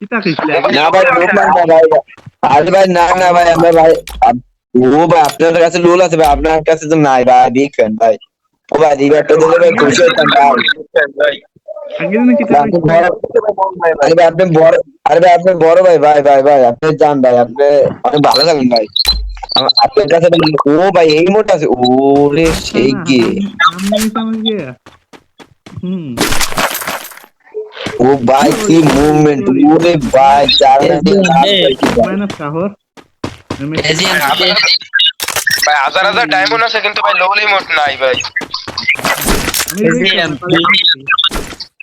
না ভাই না ভাই। আরে ভাই না না ভাই আমরা ভাই ও ভাই আপনার কাছে লোল আছে ভাই আপনার কাছে তো নাই ভাই দেখেন ভাই। ও ভাই রিভারটা দিলে ভাই খুশি হতাম ভাই। আপনি বড় আরে ভাই আপনি বড় ভাই ভাই ভাই ভাই আপনি যান ভাই আপনি অনেক ভালো থাকেন ভাই। আপনার কাছে ও ভাই এই মোটা আছে। ওরে সেই হুম। ও ভাই কি মুভমেন্ট ওরে ভাই জানেন মানে শহর এজিএম ভাই হাজার হাজার ডায়মন্ড আছে কিন্তু ভাই লো লিমিট নাই ভাই আমি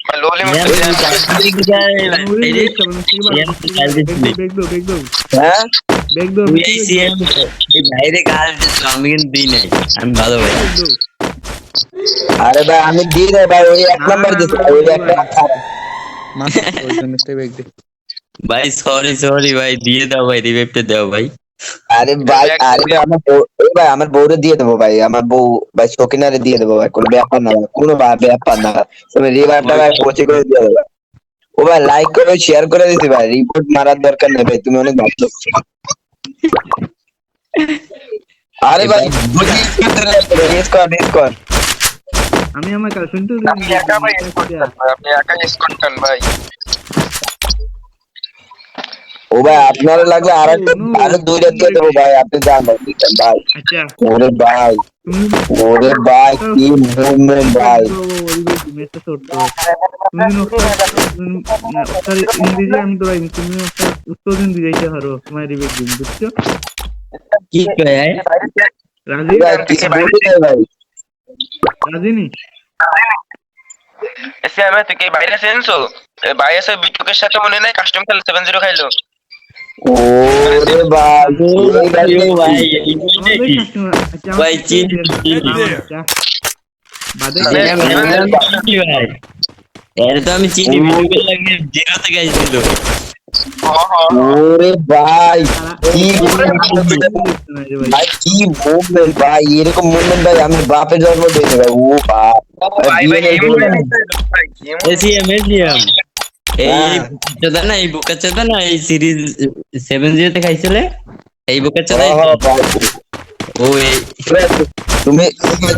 ভাই লো লিমিট বেগ দো বেগ দো হ্যাঁ বেগ দো বাইরে কাজ আমি কিন্তু দিই নাই আমি ভালো ভাই আরে ভাই আমি দিই না ভাই ওই এক নাম্বার দিতে ওই একটা বেগ দে ভাই সরি সরি ভাই দিয়ে দাও ভাই রিভাইভটা দাও ভাই। আরে ভাই আরে ভাই আমার বউ এই ভাই আমার বউরে দিয়ে দেবো ভাই আমার বউ ভাই সকিনারে দিয়ে দেবো ভাই কোনো ব্যাপার না ভাই কোনো বা- ব্যাপার না। তুমি রিভারটা ভাই পচে করে দিয়ে দেবো। ভাই। ও ভাই লাইক করে শেয়ার করে দিতে ভাই রিপোর্ট মারার দরকার নেই ভাই তুমি অনেক ভালো। আরে ভাই রিস্ক কর রিস্ক কর। আমি আমার কাছে শুনতে আপনি একা ভাই ভাই, আপনি একা করেন ভাই। ও ভাই আপনার লাগলে আর আরও দুইটা দিয়ে দেবো ভাই আপনি যান ভাই ভাই। আচ্ছা। ওরে ভাই তুমি ওরে ভাই কি মুভমেন্ট ভাই। আমি তো তুমি উত্তর দিন দিতে পারো তোমার রিবেক দিন বুঝছ? কি কয়? রাজি ভাই। এসে আমি তুই কি বাইরে সেন্সো ভাই আছে বিটুকের সাথে মনে নাই কাস্টম খেলে সেভেন জিরো খাইলো? ওরে ভাই ভাই ভাই আচ্ছা চিন, ভাই? এর তো আমি চিনি ভিডিও লাগে জিরোতে গাইছিল ওরে ভাই কি ভাই কি মুভমেন্ট ভাই এরকম মুভমেন্ট ভাই আমি বাপের জন্ম দিয়েছি ভাই। ও ভাই এই চোদা না এই বোকা চোদা না এই সিরিজ সেভেন জিরোতে খাইছিলে? এই বোকা হ্যাঁ, হ্যাঁ, ও তুমি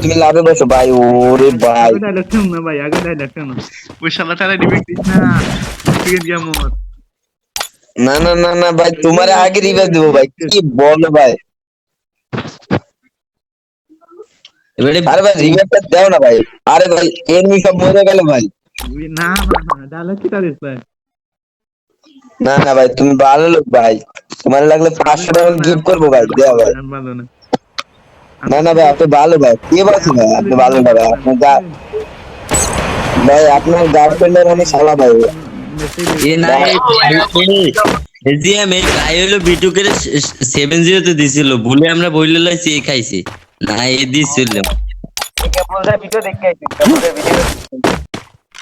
তুমি লাভে বসো ভাই ওরে ভাই। আগে না ভাই আগে শুন। ওই শালাটারে দিস না। ঠিক আছে না না না না ভাই তোমার আগে রিভাইভ দেবো ভাই। কি বলো ভাই? এবারে আরে ভাই রিভাইভটা দাও না ভাই। আরে ভাই এমনি সব মরে গেল ভাই। না না না ডায়লগ কি তারিস ভাই? না না ভাই তুমি ভালো লোক ভাই। তোমার লাগলে পাঁচশো টাকা গিফট করব ভাই। দেওয়া ভাই। না। না ভাই আপনি ভালো ভাই। কে বলছেন ভাই আপনি ভালো না ভাই? আপনার ভাই আপনার গার্লফ্রেন্ডের মানে শালা ভাই। এ না এসিএম এই খাই হলো বিটু করে সেভেন জিরোতে দিছিল। ভুলে আমরা বইলে লাইছি এই খাইছি। না এ দিছিল।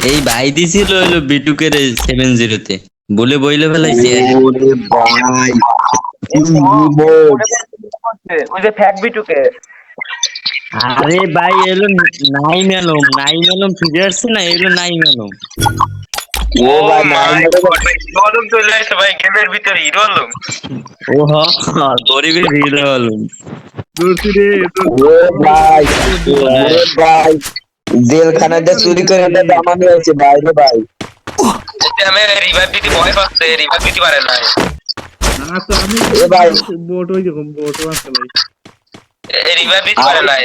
এই ভাই দিছিল হলো বিটু করে সেভেন জিরোতে বলে বইলে ফেলাইছি। ওই যে ফ্যাক বিটুকে। আরে ভাই এলো নাই মেলম নাই মেলম ফিরে আসছে না এলো নাই মেলম ও ভাই চলে আসছে ভাই গেমের ভিতরে হিরো আলম। ও হ গরিবের ভিড় হলো ও ভাই ওরে ভাই জেলখানাটা চুরি করে এটা দামানি হয়েছে ভাই রে ভাই। আমি রিভাইভ দিতে ভয় পাচ্ছে রিভাইভ দিতে পারে না। না আমি এ ভাই। বোট ওই রকম বোট আছে ভাই রিভাইভ দিতে পারে না।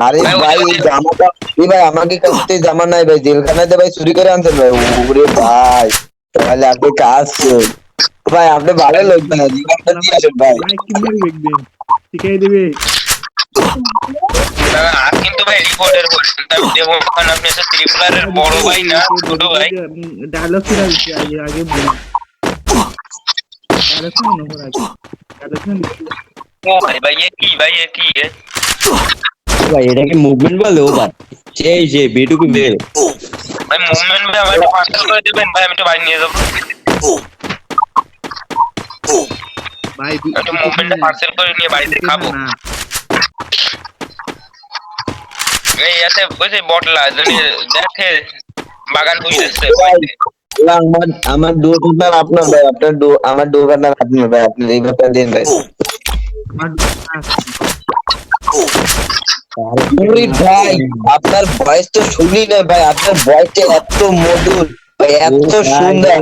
আরে ভাই এই জামাটা এই ভাই আমাকে কাছে জামা নাই ভাই জেলখানাতে ভাই চুরি করে আনছেন ভাই। ওরে ভাই তাহলে আপনি কাজ ভাই আপনি ভালো লোক না জীবনটা দিয়ে আসেন ভাই। শিখাই দেবে। কিন্তু ভাই রিপোর্টের বলছেন তাই দেবো। আপনি হচ্ছে ত্রিপুরারের বড় ভাই না ছোট ভাই। ডায়লগ কি আগে আগে বল ডায়লগ না ডায়লগ শুনো ভাই ভাই এ কি ভাই এ কি এ? ভাই এটাকে মুভমেন্ট বলে ও ভাই সেই সেই বিটুকে বের ভাই মুভমেন্ট ভাই আমার একটু পার্সেল করে দেবেন ভাই আমি একটু বাড়ি নিয়ে যাব ভাই একটু মুভমেন্টটা পার্সেল করে নিয়ে বাড়িতে খাব না এই আছে ওই যে বটলা যদি দেখে বাগান বুঝতেছে ভাই এবার আমার আমার ডোর পার্টনার আপনার ভাই আপনার ডো আমার ডোর পার্টনার আপনার ভাই আপনি এই ব্যাপারে দিন ভাই আমার ওরে ভাই আপনার ভয়েস তো শুনি না ভাই আপনার ভয়েসটা এত মধুর ভাই এত সুন্দর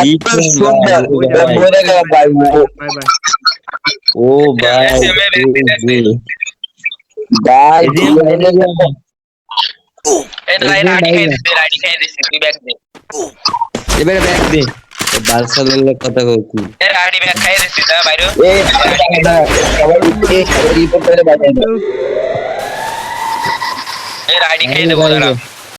এত সুন্দর মরে গেল ভাই বাই বাই ও ভাই ভাই এবারে ব্যাগ দে কথা বলছি এই রাডি ব্যাগ খাই দিছে দা বাইরে এই সবাই উঠে সবাই রিপোর্ট করে এই আইডি খেয়ে দেবো দাঁড়া